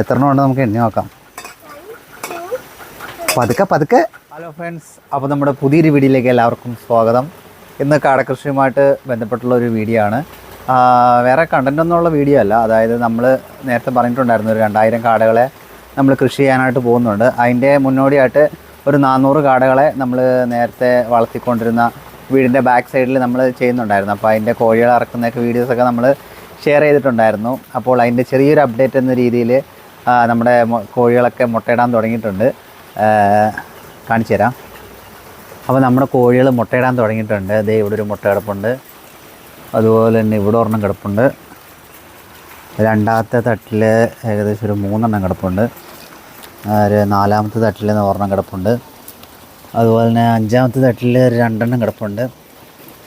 എത്ര എണ്ണം ഉണ്ട് നമുക്ക് എണ്ണി നോക്കാം. പതുക്കെ പതുക്കെ. ഹലോ ഫ്രണ്ട്സ് അപ്പോൾ നമ്മുടെ പുതിയൊരു വീഡിയോയിലേക്ക് എല്ലാവർക്കും സ്വാഗതം. ഇന്ന് കാടകൃഷിയുമായിട്ട് ബന്ധപ്പെട്ടുള്ള ഒരു വീഡിയോ ആണ്. വേറെ കണ്ടന്റ് ഒന്നുമുള്ള വീഡിയോ അല്ല. അതായത് നമ്മൾ നേരത്തെ പറഞ്ഞിട്ടുണ്ടായിരുന്നു ഒരു രണ്ടായിരം കാടകളെ നമ്മൾ കൃഷി ചെയ്യാനായിട്ട് പോകുന്നുണ്ട്. അതിന്റെ മുന്നോടിയായിട്ട് ഒരു നാനൂറ് കാടകളെ നമ്മൾ നേരത്തെ വളർത്തിക്കൊണ്ടിരുന്ന വീടിന്റെ ബാക്ക് സൈഡിൽ നമ്മൾ ചെയ്യുന്നുണ്ടായിരുന്നു. അപ്പോൾ അതിന്റെ കോഴികൾ ഇറക്കുന്നൊക്കെ വീഡിയോസൊക്കെ നമ്മൾ ഷെയർ ചെയ്തിട്ടുണ്ടായിരുന്നു. അപ്പോൾ അതിന്റെ ചെറിയൊരു അപ്ഡേറ്റ് എന്ന രീതിയിൽ നമ്മുടെ കോഴികളൊക്കെ മുട്ടയിടാൻ തുടങ്ങിയിട്ടുണ്ട്. കാണിച്ചു തരാം. അപ്പോൾ നമ്മുടെ കോഴികൾ മുട്ടയിടാൻ തുടങ്ങിയിട്ടുണ്ട്. അതേ ഇവിടെ ഒരു മുട്ട കിടപ്പുണ്ട്. അതുപോലെ തന്നെ ഇവിടെ ഒരെണ്ണം കിടപ്പുണ്ട്. രണ്ടാമത്തെ തട്ടിൽ ഏകദേശം ഒരു മൂന്നെണ്ണം കിടപ്പുണ്ട്. ഒരു നാലാമത്തെ തട്ടിൽ ഒരെണ്ണം കിടപ്പുണ്ട്. അതുപോലെ തന്നെ അഞ്ചാമത്തെ തട്ടിൽ രണ്ടെണ്ണം കിടപ്പുണ്ട്.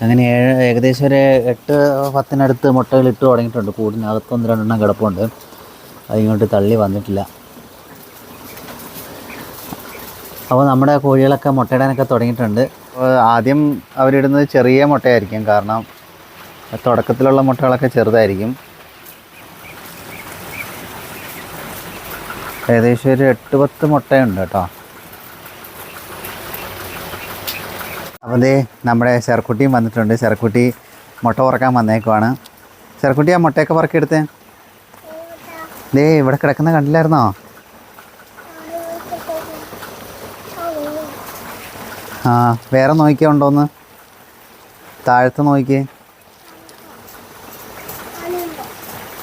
അങ്ങനെ ഏഴ് ഏകദേശം ഒരു എട്ട് പത്തിനടുത്ത് മുട്ടകൾ ഇട്ട് തുടങ്ങിയിട്ടുണ്ട്. കൂടിനകത്തൊന്ന് രണ്ടെണ്ണം കിടപ്പുണ്ട്. അത് ഇങ്ങോട്ട് തള്ളി വന്നിട്ടില്ല. അപ്പോൾ നമ്മുടെ കോഴികളൊക്കെ മുട്ടയിടാനൊക്കെ തുടങ്ങിയിട്ടുണ്ട്. ആദ്യം അവരിടുന്നത് ചെറിയ മുട്ടയായിരിക്കും. കാരണം തുടക്കത്തിലുള്ള മുട്ടകളൊക്കെ ചെറുതായിരിക്കും. ഏകദേശം ഒരു എട്ട് പത്ത് മുട്ടയുണ്ട് കേട്ടോ. അപ്പോൾ ദേ നമ്മുടെ ചെറുക്കുട്ടിയും വന്നിട്ടുണ്ട്. ചെറുക്കുട്ടി മുട്ട പറക്കാൻ വന്നേക്കുവാണ്. ചെറുക്കുട്ടി ആ മുട്ടയൊക്കെ പറക്കിയെടുത്തേ ദേ ഇവിടെ കിടക്കുന്ന കണ്ടില്ലായിരുന്നോ? ആ വേറെ നോക്കിയാ ഉണ്ടോന്ന് താഴത്ത് നോക്കി.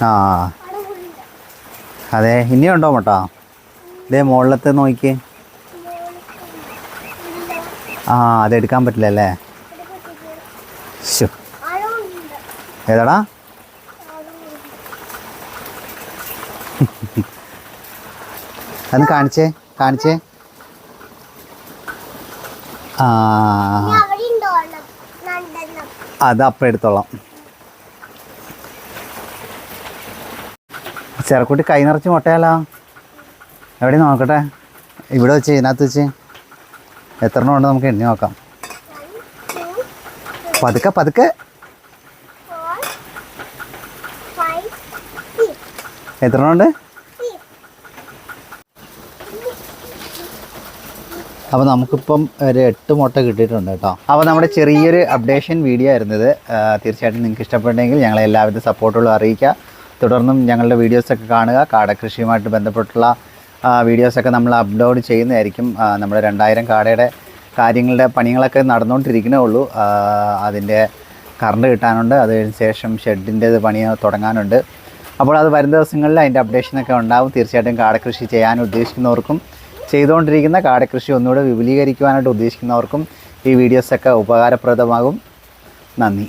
ആ. അതെ ഇനിയുണ്ടോ മട്ടാ? ഇതേ മുകളിലത്തെ നോക്കി. ആ അതെടുക്കാൻ പറ്റില്ല അല്ലേ ഏതാടാ? അതൊന്ന് കാണിച്ചേ കാണിച്ചേ. ആ. അത് അപ്പം എടുത്തോളാം. ചെറുക്കുട്ടി കൈ നിറച്ച് മുട്ടയാലോ എവിടെ നോക്കട്ടെ. ഇവിടെ വെച്ച് ഇതിനകത്ത് വെച്ച്. എത്ര എണ്ണം ഉണ്ട് നമുക്ക് എണ്ണി നോക്കാം. പതുക്കെ പതുക്കെ. എത്ര ഉണ്ട് അപ്പോൾ നമുക്കിപ്പം ഒരു എട്ട് മുട്ട കിട്ടിയിട്ടുണ്ട് കേട്ടോ. അപ്പോൾ നമ്മുടെ ചെറിയൊരു അപ്ഡേഷൻ വീഡിയോ ആയിരുന്നത്. തീർച്ചയായിട്ടും നിങ്ങൾക്ക് ഇഷ്ടപ്പെട്ടെങ്കിൽ ഞങ്ങളെ എല്ലാവിധ സപ്പോർട്ടുകളും അറിയിക്കുക. തുടർന്നും ഞങ്ങളുടെ വീഡിയോസൊക്കെ കാണുക. കാടകൃഷിയുമായിട്ട് ബന്ധപ്പെട്ടുള്ള വീഡിയോസൊക്കെ നമ്മൾ അപ്ലോഡ് ചെയ്യുന്നതായിരിക്കും. നമ്മുടെ രണ്ടായിരം കാടയുടെ കാര്യങ്ങളുടെ പണികളൊക്കെ നടന്നുകൊണ്ടിരിക്കണേ ഉള്ളൂ. അതിന്റെ കറണ്ട് കിട്ടാനുണ്ട്. അതിന് ശേഷം ഷെഡിന്റെ പണി തുടങ്ങാനുണ്ട്. അപ്പോൾ അത് വരും ദിവസങ്ങളിൽ അതിന്റെ അപ്ഡേഷനൊക്കെ ഉണ്ടാവും. തീർച്ചയായിട്ടും കാടകൃഷി ചെയ്യാൻ ഉദ്ദേശിക്കുന്നവർക്കും ചെയ്തുകൊണ്ടിരിക്കുന്ന കാടകൃഷി ഒന്നുകൂടെ വിപുലീകരിക്കുവാനായിട്ട് ഉദ്ദേശിക്കുന്നവർക്കും ഈ വീഡിയോസൊക്കെ ഉപകാരപ്രദമാകും. നന്ദി.